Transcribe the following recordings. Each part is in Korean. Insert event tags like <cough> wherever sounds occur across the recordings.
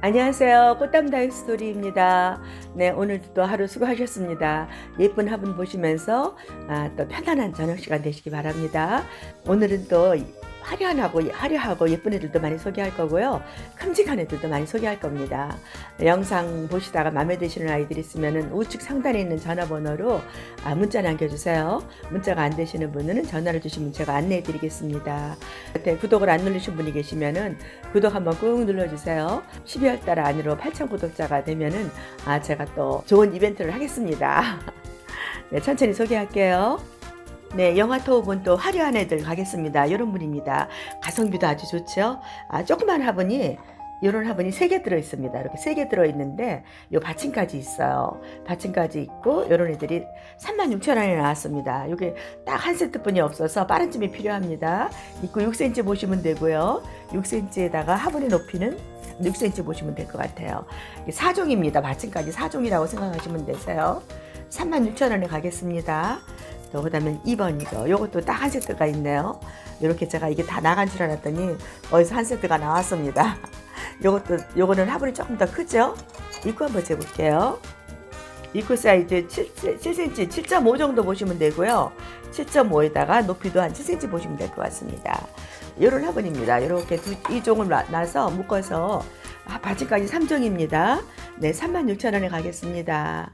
안녕하세요. 꽃담 다이스토리입니다. 네, 오늘도 또 하루 수고하셨습니다. 예쁜 화분 보시면서 아, 또 편안한 저녁 시간 되시기 바랍니다. 오늘은 또 화려하고 화려하고 예쁜 애들도 많이 소개할 거고요. 큼직한 애들도 많이 소개할 겁니다. 영상 보시다가 마음에 드시는 아이들 있으면 우측 상단에 있는 전화번호로 아, 문자 남겨주세요. 문자가 안 되시는 분은 전화를 주시면 제가 안내해 드리겠습니다. 네, 구독을 안 누르신 분이 계시면은 구독 한번 꾹 눌러주세요. 12월 달 안으로 8천 구독자가 되면은 아 제가 또 좋은 이벤트를 하겠습니다. <laughs> 네, 천천히 소개할게요. 네, 영화 토업은 또 화려한 애들 가겠습니다. 이런 분입니다. 가성비도 아주 좋죠. 아, 조그만 화분이 이런 화분이 세 개 들어 있습니다. 이렇게 세 개 들어 있는데 요 받침까지 있어요. 받침까지 있고 이런 애들이 36,000원에 나왔습니다. 이게 딱 한 세트뿐이 없어서 빠른 찜이 필요합니다. 입구 6cm 보시면 되고요. 6cm에다가 화분의 높이는 6cm 보시면 될 것 같아요. 4종입니다. 받침까지 4종이라고 생각하시면 되세요. 36,000원에 가겠습니다. 또 그다음에 2번 이거 요것도 딱 한 세트가 있네요. 이렇게 제가 이게 다 나간 줄 알았더니 어디서 한 세트가 나왔습니다. <laughs> 요것도 요거는 화분이 조금 더 크죠? 입구 한번 재볼게요. 입구 사이즈 7, 7cm, 7.5 정도 보시면 되고요. 7.5에다가 높이도 한 7cm 보시면 될 것 같습니다. 이런 화분입니다. 이렇게 두, 이 종을 놔- 놔서 묶어서 아, 바지까지 3종입니다. 네, 36,000원에 가겠습니다.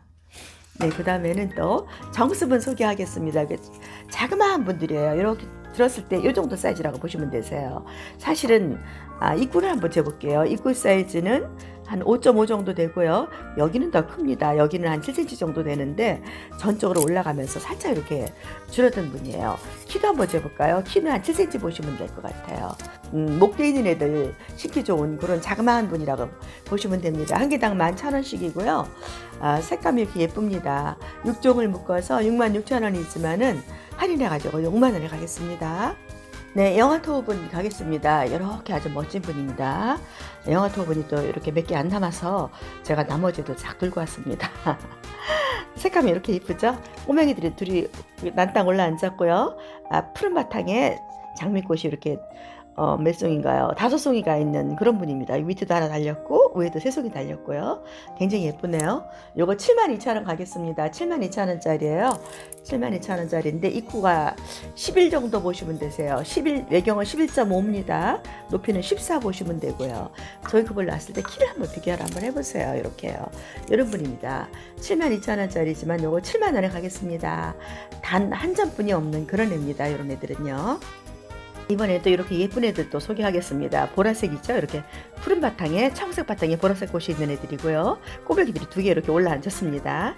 네, 그 다음에는 또 정수분 소개하겠습니다. 이게 자그마한 분들이에요. 이렇게 들었을 때 이 정도 사이즈라고 보시면 되세요. 사실은 아, 입구를 한번 재볼게요. 입구 사이즈는 한 5.5 정도 되고요. 여기는 더 큽니다. 여기는 한 7cm 정도 되는데 전적으로 올라가면서 살짝 이렇게 줄어든 분이에요. 키도 한번 재볼까요? 키는 한 7cm 보시면 될 것 같아요. 음, 목대 있는 애들 신기 좋은 그런 자그마한 분이라고 보시면 됩니다. 한 개당 11,000원씩이고요. 아, 색감이 이렇게 예쁩니다. 6종을 묶어서 66,000원이지만은 할인해가지고 6만원에 가겠습니다. 네, 영화 토분 가겠습니다. 이렇게 아주 멋진 분입니다. 영화 토분이 또 이렇게 몇 개 안 남아서 제가 나머지도 쫙 들고 왔습니다. <laughs> 색감이 이렇게 이쁘죠? 꼬맹이들이 둘이 난땅 올라 앉았고요. 아, 푸른 바탕에 장미꽃이 이렇게 어, 몇 송인가요? 다섯 송이가 있는 그런 분입니다. 밑에도 하나 달렸고 위에도 세 송이 달렸고요. 굉장히 예쁘네요. 요거 72,000원 가겠습니다. 72,000원짜리예요. 72,000원짜리인데 입구가 11 정도 보시면 되세요. 11 외경은 11.5입니다. 높이는 14 보시면 되고요. 저희 그걸 놨을 때 키를 한번 비교를 한번 해보세요. 이렇게요. 이런 분입니다. 72,000원짜리지만 요거 7만 원에 가겠습니다. 단 한 점뿐이 없는 그런 애입니다. 이런 애들은요. 이번에도 이렇게 예쁜 애들 또 소개하겠습니다. 보라색이죠? 이렇게 푸른 바탕에 청색 바탕에 보라색 꽃이 있는 애들이고요. 꼬배기들이 두 개 이렇게 올라 앉았습니다.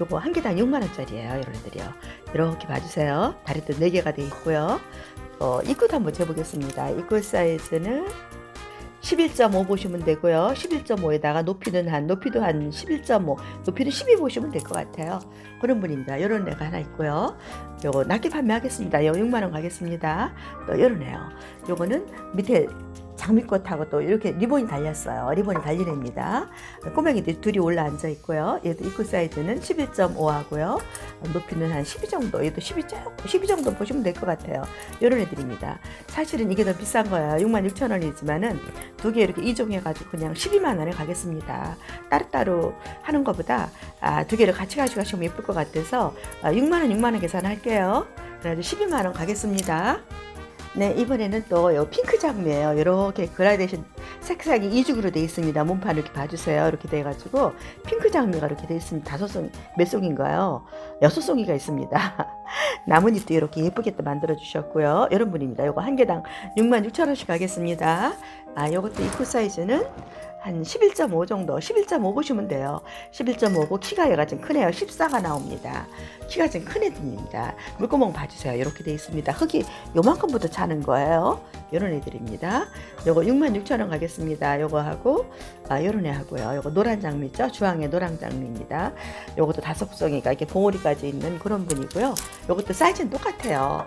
요거 한 개당 6만 원짜리예요. 이런 애들이요. 이렇게 봐주세요. 다리도 네 개가 돼 있고요. 어, 입구도 한번 재보겠습니다. 입구 사이즈는 11.5 보시면 되고요. 11.5에다가 높이는 한 높이도 한 11.5, 높이는 12 보시면 될 것 같아요. 그런 분입니다. 이런 애가 하나 있고요. 요거 낮게 판매하겠습니다. 요 6만 원 가겠습니다. 또 이런 애요. 요거는 밑에 장미꽃하고 또 이렇게 리본이 달렸어요. 리본이 달린 애입니다. 꼬맹이들 둘이 올라 앉아 있고요. 얘도 입구 사이즈는 11.5 하고요. 높이는 한 12 정도. 얘도 12, 12 정도 보시면 될 것 같아요. 이런 애들입니다. 사실은 이게 더 비싼 거예요. 6만 6천 원이지만은 두 개 이렇게 이종해가지고 그냥 12만 원에 가겠습니다. 따로따로 하는 것보다 아, 두 개를 같이 가져가시면 예쁠 것 같아서 아, 6만 원, 6만 원 계산할게요. 그래가지고 12만 원 가겠습니다. 네, 이번에는 또 요 핑크 장미예요. 이렇게 그라데이션 색상이 이중으로 되어 있습니다. 몸판 이렇게 봐주세요. 이렇게 돼가지고 핑크 장미가 이렇게 되어 있습니다. 다섯 송, 몇 송인가요? 여섯 송이가 있습니다. <laughs> 나뭇잎도 이렇게 예쁘게 또 만들어 주셨고요. 이런 분입니다. 요거 한 개당 6만 6천 원씩 가겠습니다. 아, 요것도 입구 사이즈는 한 11.5 정도, 11.5 보시면 돼요. 11.5고 키가 얘가 좀 크네요. 14가 나옵니다. 키가 좀 큰 애들입니다. 물구멍 봐주세요. 이렇게 돼 있습니다. 흙이 요만큼부터 차는 거예요. 이런 애들입니다. 요거 66,000원 가겠습니다. 요거 하고 아 요런 애 하고요. 요거 노란 장미죠. 주황의 노란 장미입니다. 요것도 다섯 송이가 이렇게 봉오리까지 있는 그런 분이고요. 요것도 사이즈는 똑같아요.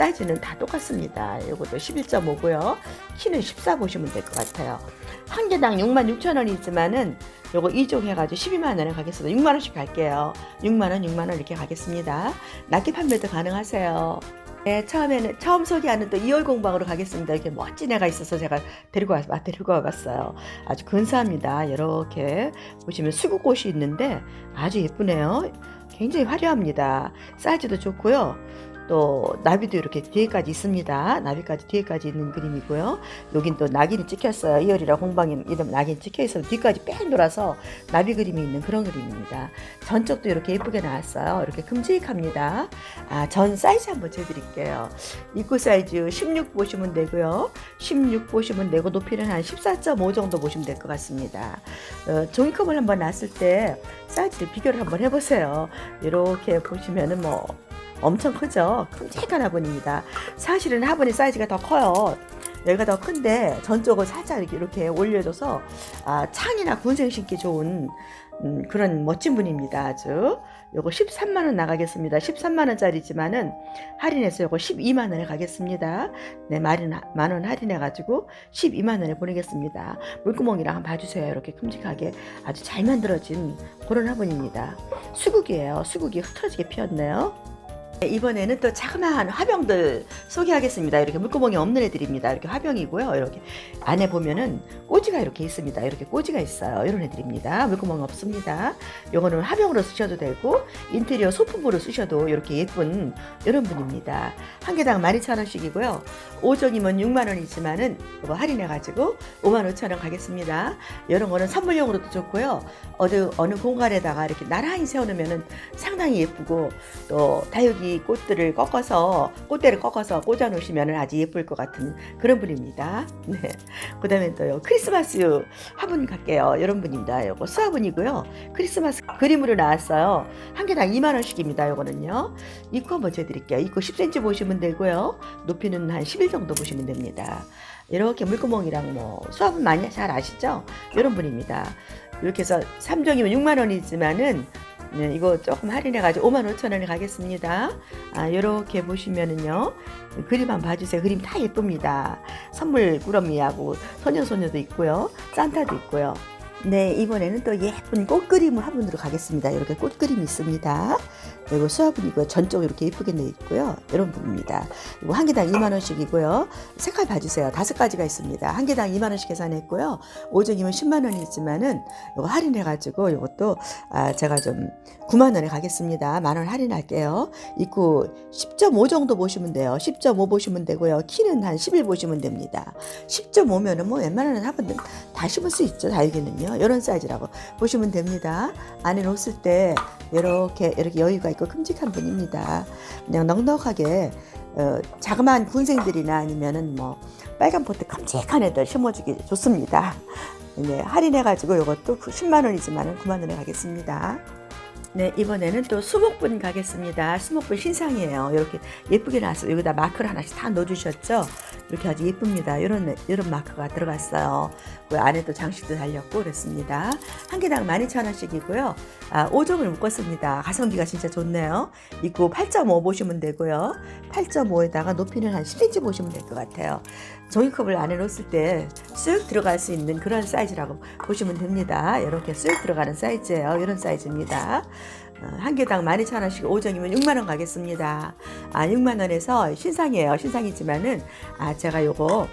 사이즈는 다 똑같습니다. 이것도 11.5고요. 키는 14 보시면 될 것 같아요. 한 개당 66,000원이지만은 요거 2종 해가지고 12만 원에 가겠습니다. 6만 원씩 갈게요. 6만 원, 6만 원 이렇게 가겠습니다. 납기 판매도 가능하세요. 네, 처음에는 처음 소개하는 또 2월 공방으로 가겠습니다. 이렇게 멋진 애가 있어서 제가 데리고 와 아, 데리고 와봤어요. 아주 근사합니다. 이렇게 보시면 수국꽃이 있는데 아주 예쁘네요. 굉장히 화려합니다. 사이즈도 좋고요. 또 나비도 이렇게 뒤에까지 있습니다. 나비까지 뒤에까지 있는 그림이고요. 여긴 또 낙인이 찍혔어요. 이열이라 공방에 이름 낙인 찍혀 있어서 뒤까지 뺑 돌아서 나비 그림이 있는 그런 그림입니다. 전적도 이렇게 예쁘게 나왔어요. 이렇게 큼직합니다. 아, 전 사이즈 한번 재드릴게요. 입구 사이즈 16 보시면 되고요. 16 보시면 되고 높이는 한 14.5 정도 보시면 될 것 같습니다. 어, 종이컵을 한번 놨을 때 사이즈를 비교를 한번 해보세요. 이렇게 보시면은 뭐 엄청 크죠? 큼직한 화분입니다. 사실은 화분의 사이즈가 더 커요. 여기가 더 큰데 전적으로 살짝 이렇게, 이렇게 올려줘서 아, 창이나 군생 신기 좋은 음, 그런 멋진 분입니다. 아주 요거 13만 원 나가겠습니다. 13만 원짜리지만은 할인해서 요거 12만 원에 가겠습니다. 네, 만원 할인해 가지고 12만 원에 보내겠습니다. 물구멍이랑 한번 봐주세요. 이렇게 큼직하게 아주 잘 만들어진 그런 화분입니다. 수국이에요. 수국이 흐트러지게 피었네요. 네, 이번에는 또 자그마한 화병들 소개하겠습니다. 이렇게 물구멍이 없는 애들입니다. 이렇게 화병이고요. 이렇게 안에 보면은 꼬지가 이렇게 있습니다. 이렇게 꼬지가 있어요. 이런 애들입니다. 물구멍 없습니다. 요거는 화병으로 쓰셔도 되고 인테리어 소품으로 쓰셔도 이렇게 예쁜 이런 분입니다. 한 개당 12,000원씩이고요. 5종이면 6만 원이지만은 이거 할인해 가지고 5만 5천 원 가겠습니다. 이런 거는 선물용으로도 좋고요. 어느 어느 공간에다가 이렇게 나란히 세워 놓으면은 상당히 예쁘고 또 다육이 꽃들을 꺾어서 꽃대를 꺾어서 꽂아 놓으시면 아주 예쁠 것 같은 그런 분입니다. <laughs> 네. 그 다음에 또요 크리스마스 화분 갈게요. 이런 분입니다. 요거 수화분이고요. 크리스마스 그림으로 나왔어요. 한 개당 2만 원씩입니다. 요거는요. 입구 한번 재드릴게요. 입구 10cm 보시면 되고요. 높이는 한 11 정도 보시면 됩니다. 이렇게 물구멍이랑 뭐 수화분 많이 잘 아시죠? 이런 분입니다. 이렇게 해서 3종이면 6만 원이지만은 네, 이거 조금 할인해가지고 5만 5천 원에 가겠습니다. 아, 이렇게 보시면은요. 그림 한번 봐주세요. 그림 다 예쁩니다. 선물 꾸러미하고 소녀소녀도 있고요. 산타도 있고요. 네, 이번에는 또 예쁜 꽃 그림 화분으로 가겠습니다. 이렇게 꽃 그림이 있습니다. 그리고 수화분 이고요. 전쪽 이렇게 예쁘게 내 있고요. 이런 분입니다. 이거 한 개당 2만 원씩이고요. 색깔 봐주세요. 다섯 가지가 있습니다. 한 개당 2만 원씩 계산했고요. 5종이면 10만 원이지만은 이거 할인해가지고 이것도 아, 제가 좀 9만 원에 가겠습니다. 만 원 할인할게요. 입구 10.5 정도 보시면 돼요. 10.5 보시면 되고요. 키는 한 11 보시면 됩니다. 10.5면은 뭐 웬만한 화분들 다 심을 수 있죠. 다육이는요. 이런 사이즈라고 보시면 됩니다. 안에 놓았을 때 이렇게 이렇게 여유가 있고 큼직한 분입니다. 그냥 넉넉하게 어, 자그마한 군생들이나 아니면은 뭐 빨간 포트 큼직한 애들 심어주기 좋습니다. 네, 할인해가지고 이것도 10만 원이지만 9만 원에 가겠습니다. 네, 이번에는 또 수목분 가겠습니다. 수목분 신상이에요. 이렇게 예쁘게 나왔어요. 여기다 마크를 하나씩 다 넣어주셨죠? 이렇게 아주 예쁩니다. 이런, 이런 마크가 들어갔어요. 그 안에도 장식도 달렸고 그랬습니다. 한 개당 12,000원씩이고요. 아, 5종을 묶었습니다. 가성비가 진짜 좋네요. 입구 8.5 보시면 되고요. 8.5에다가 높이는 한 10cm 보시면 될 것 같아요. 종이컵을 안에 넣었을 때 쓱 들어갈 수 있는 그런 사이즈라고 보시면 됩니다. 이렇게 쓱 들어가는 사이즈예요. 이런 사이즈입니다. 어, 한 개당 12,000원씩 5종이면 6만원 가겠습니다. 아, 6만원에서 신상이에요. 신상이지만은, 아, 제가 요거,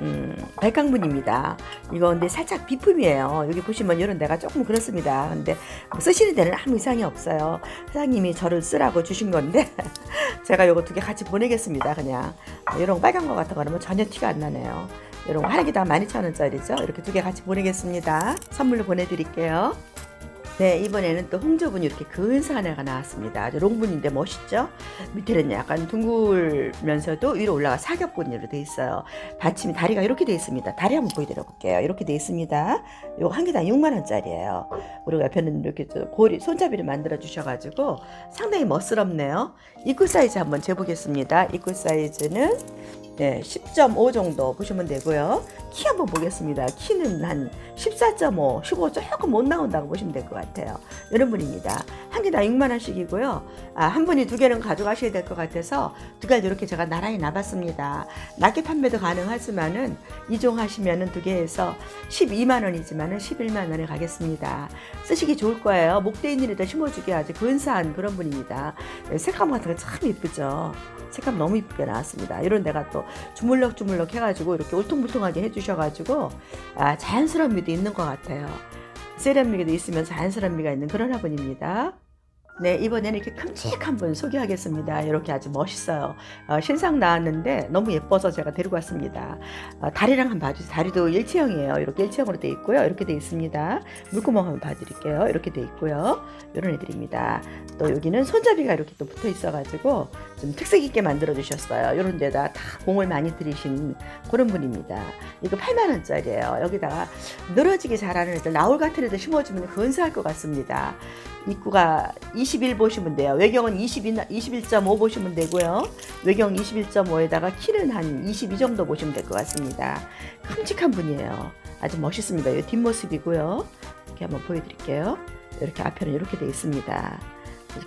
음, 백강분입니다. 이거 근데 살짝 비품이에요. 여기 보시면 이런 데가 조금 그렇습니다. 근데 뭐 쓰시는 데는 아무 이상이 없어요. 사장님이 저를 쓰라고 주신 건데, <laughs> 제가 요거 두 개 같이 보내겠습니다. 그냥. 이런 빨간 거 같은 거는 뭐 전혀 티가 안 나네요. 이런 거한 개당 12,000원짜리죠. 이렇게 두 개 같이 보내겠습니다. 선물로 보내드릴게요. 네, 이번에는 또 홍조분이 이렇게 근사한 애가 나왔습니다. 아주 롱분인데 멋있죠? 밑에는 약간 둥글면서도 위로 올라가 사격분으로 돼 있어요. 받침이 다리가 이렇게 돼 있습니다. 다리 한번 보여드려 볼게요. 이렇게 돼 있습니다. 이거 한 개당 6만 원짜리예요. 그리고 옆에는 이렇게 또 고리 손잡이를 만들어 주셔가지고 상당히 멋스럽네요. 입구 사이즈 한번 재보겠습니다. 입구 사이즈는 네, 10.5 정도 보시면 되고요. 키 한번 보겠습니다. 키는 한 14.5, 15 조금 못 나온다고 보시면 될 것 같아요. 이런 분입니다. 한개다 6만 원씩이고요. 아, 한 분이 두 개는 가져가셔야 될 것 같아서 두 개를 이렇게 제가 나란히 놔봤습니다. 낮게 판매도 가능하지만은 이종하시면은 두 개에서 12만 원이지만은 11만 원에 가겠습니다. 쓰시기 좋을 거예요. 목대 있는 데다 심어주기 아주 근사한 그런 분입니다. 네, 색감 같은 거 참 예쁘죠. 색감 너무 이쁘게 나왔습니다. 이런 데가 또 주물럭주물럭 해가지고 이렇게 울퉁불퉁하게 해주셔가지고 아, 자연스러운 미도 있는 것 같아요. 세련미도 있으면 자연스러운 미가 있는 그런 화분입니다. 네, 이번에는 이렇게 큼직한 분 소개하겠습니다. 이렇게 아주 멋있어요. 어, 신상 나왔는데 너무 예뻐서 제가 데리고 왔습니다. 어, 다리랑 한번 봐주세요. 다리도 일체형이에요. 이렇게 일체형으로 돼 있고요. 이렇게 돼 있습니다. 물구멍 한번 봐드릴게요. 이렇게 돼 있고요. 이런 애들입니다. 또 여기는 손잡이가 이렇게 또 붙어 있어가지고 좀 특색 있게 만들어 주셨어요. 이런 데다 다 공을 많이 들이신 그런 분입니다. 이거 8만 원짜리예요. 여기다가 늘어지기 잘하는 애들, 나올 같은 애들 심어주면 근사할 것 같습니다. 입구가 21 보시면 돼요. 외경은 22, 21.5 보시면 되고요. 외경 21.5에다가 키는 한 22 정도 보시면 될 것 같습니다. 큼직한 분이에요. 아주 멋있습니다. 이 뒷모습이고요. 이렇게 한번 보여드릴게요. 이렇게 앞에는 이렇게 돼 있습니다.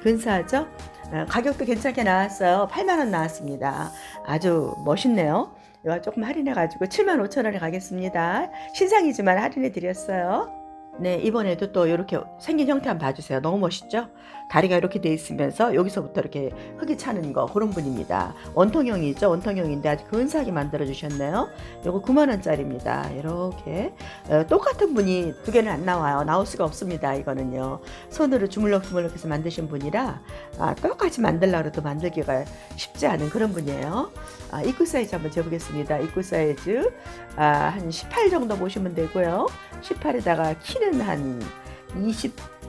근사하죠? 어, 가격도 괜찮게 나왔어요. 8만 원 나왔습니다. 아주 멋있네요. 이거 조금 할인해가지고 7만 5천 원에 가겠습니다. 신상이지만 할인해 드렸어요. 네, 이번에도 또 이렇게 생긴 형태 한번 봐주세요. 너무 멋있죠? 다리가 이렇게 돼 있으면서 여기서부터 이렇게 흙이 차는 거 그런 분입니다. 원통형이죠. 원통형인데 아주 근사하게 만들어 주셨네요. 요거 9만 원짜리입니다. 이렇게 어, 똑같은 분이 두 개는 안 나와요. 나올 수가 없습니다. 이거는요. 손으로 주물럭주물럭해서 만드신 분이라 아, 똑같이 만들려고 해도 만들기가 쉽지 않은 그런 분이에요. 아, 입구 사이즈 한번 재보겠습니다. 입구 사이즈 아, 한18 정도 보시면 되고요. 18에다가 키는 한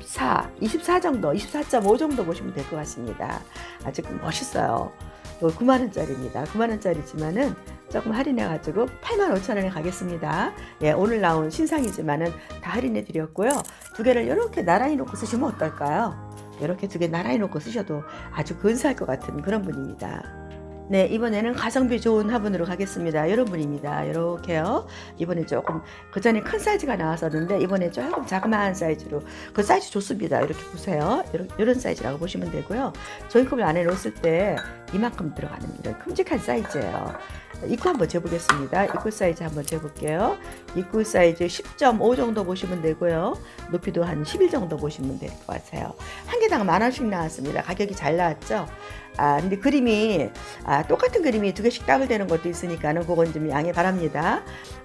24, 24 정도, 24.5 정도 보시면 될 것 같습니다. 아주 멋있어요. 이거 9만 원짜리입니다. 9만 원짜리지만은 조금 할인해 가지고 8만 5천 원에 가겠습니다. 예, 오늘 나온 신상이지만은 다 할인해 드렸고요. 두 개를 이렇게 나란히 놓고 쓰시면 어떨까요? 이렇게 두 개 나란히 놓고 쓰셔도 아주 근사할 것 같은 그런 분입니다. 네, 이번에는 가성비 좋은 화분으로 가겠습니다. 이런 분입니다. 이렇게요. 이번에 조금, 그 전에 큰 사이즈가 나왔었는데, 이번에 조금 자그마한 사이즈로, 그 사이즈 좋습니다. 이렇게 보세요. 이런, 이런 사이즈라고 보시면 되고요. 조이컵을 안에 넣었을 때 이만큼 들어가는 이런 큼직한 사이즈예요. 입구 한번 재보겠습니다. 입구 사이즈 한번 재볼게요. 입구 사이즈 10.5 정도 보시면 되고요. 높이도 한 11 정도 보시면 될 것 같아요. 한 개당 만 원씩 나왔습니다. 가격이 잘 나왔죠? 아, 근데 그림이, 아, 똑같은 그림이 두 개씩 더블되는 것도 있으니까는 그건 좀 양해 바랍니다.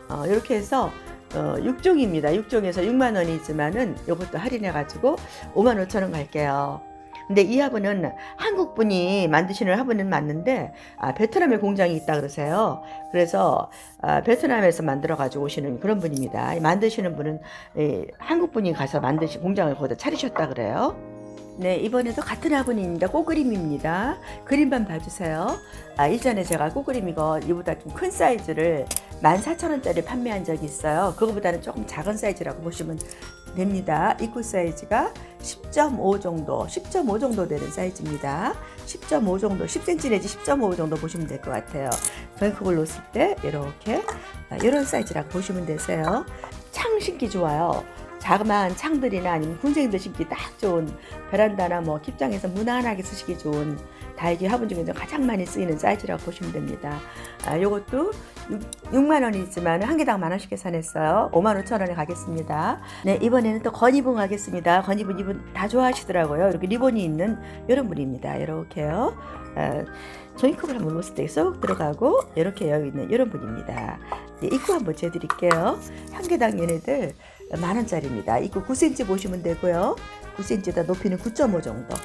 어, 이렇게 해서 어, 6종입니다. 6종에서 6만 원이지만은 이것도 할인해 가지고 5만 5천 원 갈게요. 근데 이 화분은 한국 분이 만드시는 화분은 맞는데 아, 베트남에 공장이 있다 그러세요. 그래서 아, 베트남에서 만들어 가지고 오시는 그런 분입니다. 이 만드시는 분은 이, 한국 분이 가서 만드시 공장을 거기다 차리셨다 그래요. 네, 이번에도 같은 화분입니다. 꼬그림입니다. 그림만 봐주세요. 아, 이전에 제가 꼬그림 이거 이보다 좀 큰 사이즈를 14,000원짜리 판매한 적이 있어요. 그거보다는 조금 작은 사이즈라고 보시면 됩니다. 입구 사이즈가 10.5 정도, 10.5 정도 되는 사이즈입니다. 10.5 정도, 10cm 내지 10.5 정도 보시면 될 것 같아요. 전컵을 놓았을 때 이렇게 아, 이런 사이즈라고 보시면 되세요. 창 신기 좋아요. 자그마한 창들이나 아니면 군생들 신기 딱 좋은 베란다나 뭐 킵장에서 무난하게 쓰시기 좋은 달기 화분 중에서 가장 많이 쓰이는 사이즈라고 보시면 됩니다. 아, 요것도 6, 만 원이지만 한 개당 만 원씩 계산했어요. 5만 5천 원에 가겠습니다. 네, 이번에는 또 건이분 가겠습니다. 건이분 이분 다 좋아하시더라고요. 이렇게 리본이 있는 이런 분입니다. 이렇게요. 아, 종이컵을 한번 놓았을 때 쏙 들어가고 이렇게 여유 있는 이런 분입니다. 네, 입구 한번 재드릴게요. 한 개당 얘네들 만 원짜리입니다. 입구 9cm 보시면 되고요. 9cm에다 높이는 9.5 정도.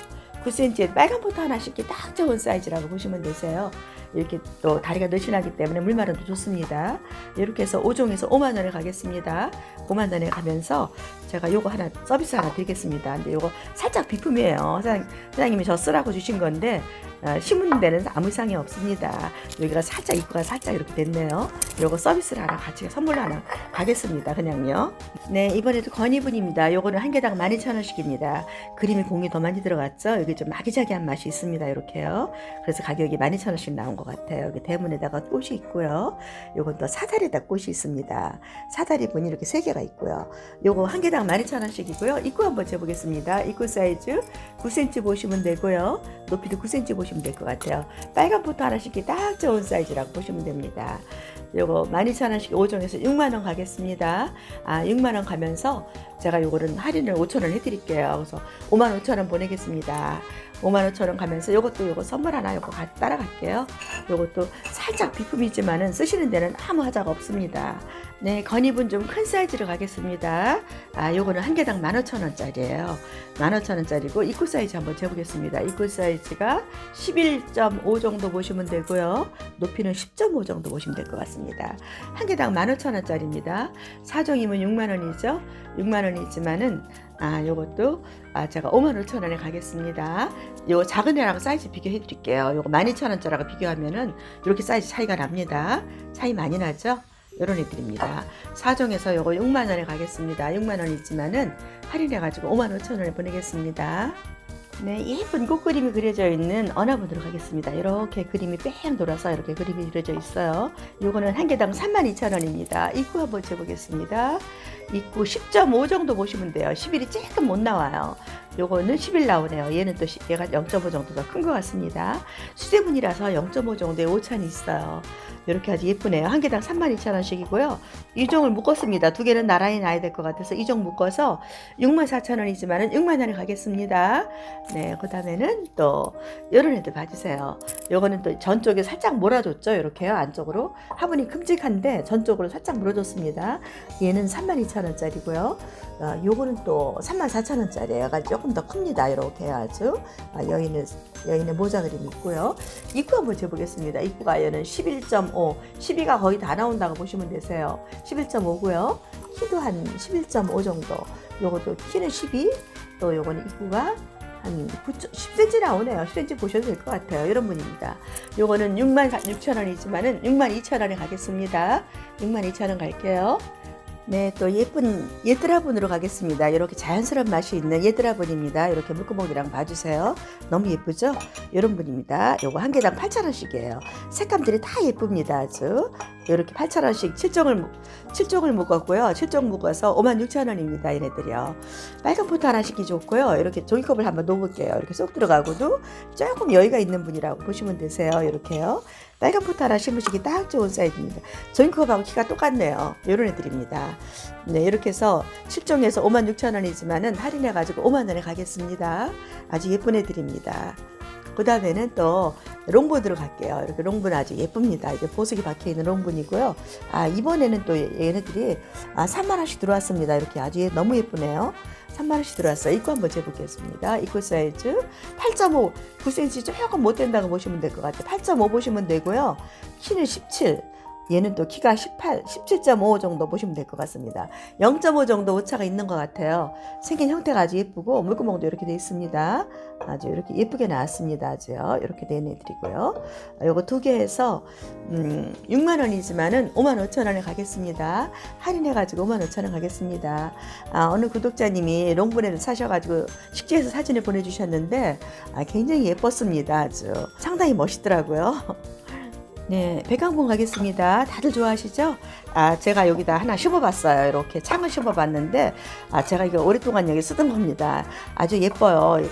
9cm에 빨간 포트 하나 씩기 딱 좋은 사이즈라고 보시면 되세요. 이렇게 또 다리가 늘씬하기 때문에 물마름도 좋습니다. 이렇게 해서 5종에서 5만 원에 가겠습니다. 5만 원에 가면서 제가 요거 하나 서비스 하나 드리겠습니다. 근데 요거 살짝 비품이에요. 사장, 사장님이 저 쓰라고 주신 건데 어, 심은 데는 아무 이상이 없습니다. 여기가 살짝 입구가 살짝 이렇게 됐네요. 요거 서비스를 하나 같이 선물로 하나 가겠습니다. 그냥요. 네, 이번에도 건이분입니다. 요거는 한 개당 12,000원씩입니다. 그림이 공이 더 많이 들어갔죠? 여기 좀 아기자기한 맛이 있습니다. 이렇게요. 그래서 가격이 12,000원씩 나온 것 같아요. 여기 대문에다가 꽃이 있고요. 요건 또 사다리에다 꽃이 있습니다. 사다리 분이 이렇게 세 개가 있고요. 요거 한 개당 12,000원씩이고요. 입구 한번 재보겠습니다. 입구 사이즈 9cm 보시면 되고요. 높이도 9cm 보시면 될 것 같아요. 빨간 포토 하나 씩이 딱 좋은 사이즈라고 보시면 됩니다. 요거 12,000원씩 5종에서 6만원 가겠습니다. 아, 6만원 가면서 제가 요거는 할인을 5천원 해드릴게요. 그래서 5만 5천원 보내겠습니다. 5만 5천원 가면서 요것도 요거 선물 하나 요거 가- 따라갈게요. 요것도 살짝 비품이지만은 쓰시는 데는 아무 하자가 없습니다. 네, 건입은 좀 큰 사이즈로 가겠습니다. 아, 요거는 한 개당 15,000원짜리예요. 15,000원짜리고 입구 사이즈 한번 재보겠습니다. 입구 사이즈가 11.5 정도 보시면 되고요. 높이는 10.5 정도 보시면 될 것 같습니다. 한 개당 15,000원짜리입니다. 사정이면 6만 원이죠. 6만 원이지만은 아, 요것도 아, 제가 5만 5천 원에 가겠습니다. 요 작은 애랑 사이즈 비교해 드릴게요. 요거 12,000원짜리하고 비교하면은 이렇게 사이즈 차이가 납니다. 차이 많이 나죠? 요런 애들입니다. 사정에서 요거 6만 원에 가겠습니다. 6만 원이지만은 할인해 가지고 5만 5천 원에 보내겠습니다. 네, 예쁜 꽃 그림이 그려져 있는 어나분으로 가겠습니다. 이렇게 그림이 뺑 돌아서 이렇게 그림이 그려져 있어요. 요거는 한 개당 32,000원입니다. 입구 한번 재보겠습니다. 입구 10.5 정도 보시면 돼요. 11이 조금 못 나와요. 요거는 11 나오네요. 얘는 또 시- 얘가 0.5 정도 더 큰 것 같습니다. 수제분이라서 0.5 정도의 오찬이 있어요. 이렇게 아주 예쁘네요. 한 개당 32,000원씩이고요. 이 종을 묶었습니다. 두 개는 나란히 놔야 될 것 같아서 이 종 묶어서 64,000원이지만은 6만 원에 가겠습니다. 네, 그 다음에는 또 이런 애들 봐주세요. 요거는 또 전쪽에 살짝 몰아줬죠. 이렇게요. 안쪽으로. 화분이 큼직한데 전쪽으로 살짝 물어줬습니다. 얘는 32,000원짜리고요. 어, 요거는 또 34,000원짜리예요. 그러니까 조금 더 큽니다. 이렇게 아주. 아, 여기는, 여기는 모자 그림이 있고요. 입구 한번 재보겠습니다. 입구가 얘는 11.5, 12가 거의 다 나온다고 보시면 되세요. 11.5고요. 키도 한 11.5 정도. 요것도 키는 12, 또 요거는 입구가 한 9, 10cm 나오네요. 10cm 보셔도 될 것 같아요. 이런 분입니다. 요거는 6만 6천 원이지만은 6만 2천 원에 가겠습니다. 6만 2천 원 갈게요. 네, 또 예쁜 예드라분으로 가겠습니다. 이렇게 자연스러운 맛이 있는 예드라분입니다. 이렇게 물구멍이랑 봐주세요. 너무 예쁘죠? 이런 분입니다. 요거 한 개당 8,000원씩이에요. 색감들이 다 예쁩니다. 아주. 이렇게 8,000원씩 7종을, 7종을 묶었고요. 7종 묶어서 56,000원입니다. 얘네들이요. 빨간 포트 하나씩이 좋고요. 이렇게 종이컵을 한번 놓을게요. 이렇게 쏙 들어가고도 조금 여유가 있는 분이라고 보시면 되세요. 이렇게요. 빨간 포트 하나 심으시기 딱 좋은 사이즈입니다. 종이컵하고 키가 똑같네요. 이런 애들입니다. 네, 이렇게 해서 7종에서 56,000원이지만은 할인해가지고 5만원에 가겠습니다. 아주 예쁜 애들입니다. 그 다음에는 또 롱분으로 갈게요. 이렇게 롱분 아주 예쁩니다. 이게 보석이 박혀 있는 롱분이고요. 아, 이번에는 또 얘네들이 아, 3만 원씩 들어왔습니다. 이렇게 아주 예- 너무 예쁘네요. 3만원씩 들어왔어요. 입구 한번 재보겠습니다. 입구 사이즈 8.5, 9cm 조금 못 된다고 보시면 될 것 같아요. 8.5 보시면 되고요. 키는 17. 얘는 또 키가 18, 17.5 정도 보시면 될 것 같습니다. 0.5 정도 오차가 있는 것 같아요. 생긴 형태가 아주 예쁘고 물구멍도 이렇게 돼 있습니다. 아주 이렇게 예쁘게 나왔습니다. 아주요. 이렇게 된 애들이고요. 아, 요거 두 개에서 음, 6만 원이지만은 5만 5천 원에 가겠습니다. 할인해 가지고 5만 5천 원 가겠습니다. 아, 어느 구독자님이 롱분해를 사셔가지고 식재에서 사진을 보내주셨는데 아, 굉장히 예뻤습니다. 아주 상당히 멋있더라고요. 네, 백강봉 가겠습니다. 다들 좋아하시죠? 아, 제가 여기다 하나 심어봤어요. 이렇게 창을 심어봤는데, 아, 제가 이거 오랫동안 여기 쓰던 겁니다. 아주 예뻐요.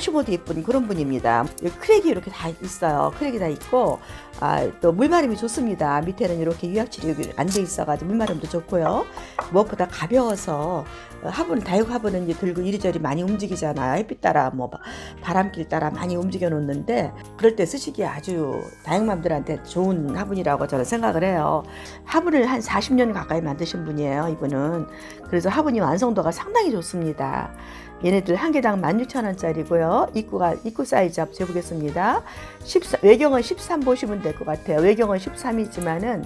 심어도 예쁜 그런 분입니다. 크랙이 이렇게 다 있어요. 크랙이 다 있고, 아, 또 물마름이 좋습니다. 밑에는 이렇게 유압질이 안돼 있어가지고 물마름도 좋고요. 무엇보다 가벼워서 어, 화분, 다육 화분은 이제 들고 이리저리 많이 움직이잖아요. 햇빛 따라, 뭐, 바람길 따라 많이 움직여 놓는데, 그럴 때 쓰시기에 아주 다육맘들한테 좋은 화분이라고 저는 생각을 해요. 화분을 한 40년 가까이 만드신 분이에요, 이분은. 그래서 화분이 완성도가 상당히 좋습니다. 얘네들 한 개당 16,000원짜리고요. 입구가, 입구 사이즈 한번 재보겠습니다. 14, 외경은 13 보시면 될 것 같아요. 외경은 13이지만은,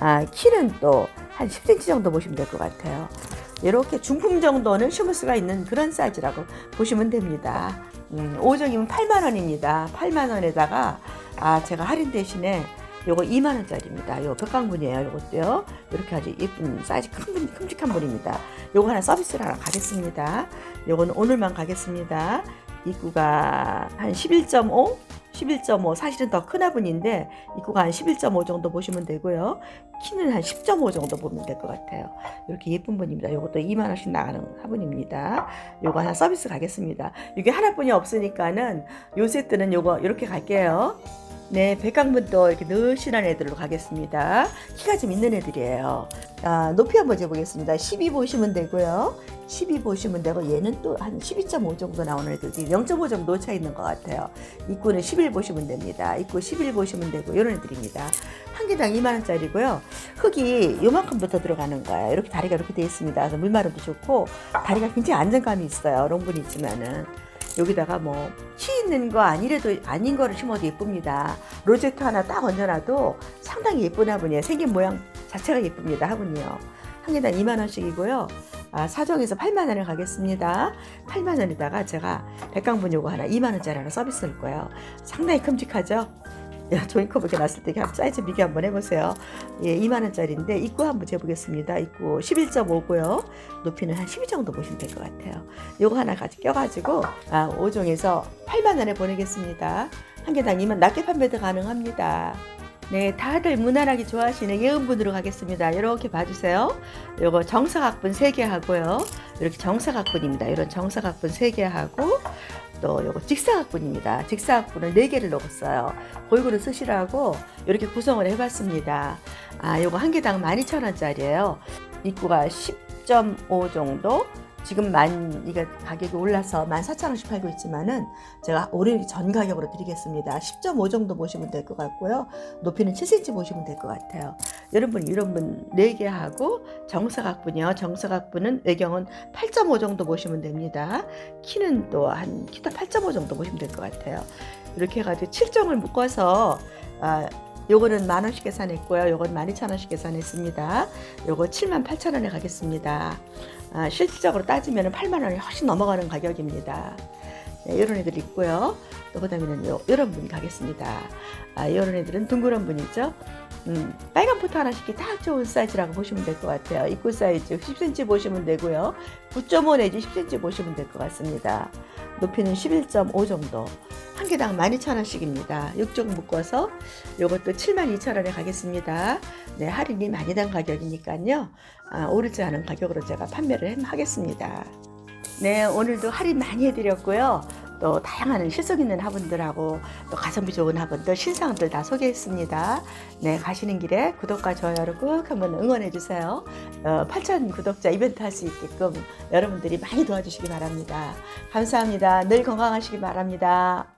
아, 키는 또 한 10cm 정도 보시면 될 것 같아요. 이렇게 중품 정도는 심을 수가 있는 그런 사이즈라고 보시면 됩니다. 음, 5종이면 8만 원입니다. 8만 원에다가 아 제가 할인 대신에 요거 2만 원짜리입니다. 요 벽강분이에요. 요것도요. 이렇게 아주 예쁜 사이즈 큰 분, 큼직한 분입니다. 요거 하나 서비스를 하나 가겠습니다. 요거는 오늘만 가겠습니다. 입구가 한 11.5, 11.5 사실은 더 큰 화분인데 입구가 한 11.5 정도 보시면 되고요. 키는 한 10.5 정도 보면 될 것 같아요. 이렇게 예쁜 분입니다. 요것도 2만 원씩 나가는 화분입니다. 요거 하나 서비스 가겠습니다. 이게 하나뿐이 없으니까는 요 세트는 요거 이렇게 갈게요. 네, 백강분도 이렇게 늘씬한 애들로 가겠습니다. 키가 좀 있는 애들이에요. 아, 높이 한번 재보겠습니다. 12 보시면 되고요. 12 보시면 되고 얘는 또 한 12.5 정도 나오는 애들이 0.5 정도 차 있는 것 같아요. 입구는 11 보시면 됩니다. 입구 11 보시면 되고 이런 애들입니다. 한 개당 2만 원짜리고요. 흙이 요만큼부터 들어가는 거예요. 이렇게 다리가 이렇게 되어 있습니다. 그래서 물마름도 좋고 다리가 굉장히 안정감이 있어요. 롱분이 있지만은. 여기다가 뭐치 있는 거 아니래도 아닌 거를 심어도 예쁩니다. 로제트 하나 딱 얹어놔도 상당히 예쁜 화분이에요. 생긴 모양 자체가 예쁩니다. 화분이요. 한 개당 2만 원씩이고요. 아, 사정에서 8만 원을 가겠습니다. 8만 원에다가 제가 백강분 요거 하나 2만 원짜리 하나 서비스 할 거예요. 상당히 큼직하죠? 야, 조인컵 이렇게 놨을 때 사이즈 비교 한번 해보세요. 예, 2만 원짜리인데 입구 한번 재보겠습니다. 입구 11.5고요. 높이는 한 12 정도 보시면 될 것 같아요. 요거 하나 같이 껴가지고 아, 5종에서 8만 원에 보내겠습니다. 한 개당 2만 낮게 판매도 가능합니다. 네, 다들 무난하게 좋아하시는 예은분으로 가겠습니다. 이렇게 봐주세요. 요거 정사각분 3개 하고요. 이렇게 정사각분입니다. 이런 정사각분 3개 하고 또 요거 직사각분입니다. 직사각분을 4개를 넣었어요. 골고루 쓰시라고 이렇게 구성을 해봤습니다. 아, 요거 한 개당 12,000원짜리예요. 입구가 10.5 정도. 지금 만 이게 가격이 올라서 14,000원씩 팔고 있지만은 제가 올해 전 가격으로 드리겠습니다. 10.5 정도 보시면 될 것 같고요. 높이는 7cm 보시면 될 것 같아요. 여러분 이런 분 4개 하고 정사각분이요. 정사각분은 외경은 8.5 정도 보시면 됩니다. 키는 또 한 키도 8.5 정도 보시면 될 것 같아요. 이렇게 해가지고 7종을 묶어서 아, 요거는 만 원씩 계산했고요. 요건 12,000원씩 계산했습니다. 요거 7만 8천 원에 가겠습니다. 아, 실질적으로 따지면 8만 원이 훨씬 넘어가는 가격입니다. 네, 이런 애들 있고요. 또 그다음에는 요, 이런 분이 가겠습니다. 아, 이런 애들은 둥그런 분이죠. 음, 빨간 포트 하나씩 딱 좋은 사이즈라고 보시면 될 것 같아요. 입구 사이즈 10cm 보시면 되고요. 9.5 내지 10cm 보시면 될 것 같습니다. 높이는 11.5 정도. 한 개당 12,000원씩입니다. 6종 묶어서 요것도 72,000원에 가겠습니다. 네, 할인이 많이 된 가격이니까요. 아, 오르지 않은 가격으로 제가 판매를 하겠습니다. 네, 오늘도 할인 많이 해드렸고요. 또 다양한 실속 있는 화분들하고 또 가성비 좋은 화분들, 신상들 다 소개했습니다. 네, 가시는 길에 구독과 좋아요를 꼭 한번 응원해 주세요. 어, 8,000 구독자 이벤트 할 수 있게끔 여러분들이 많이 도와주시기 바랍니다. 감사합니다. 늘 건강하시기 바랍니다.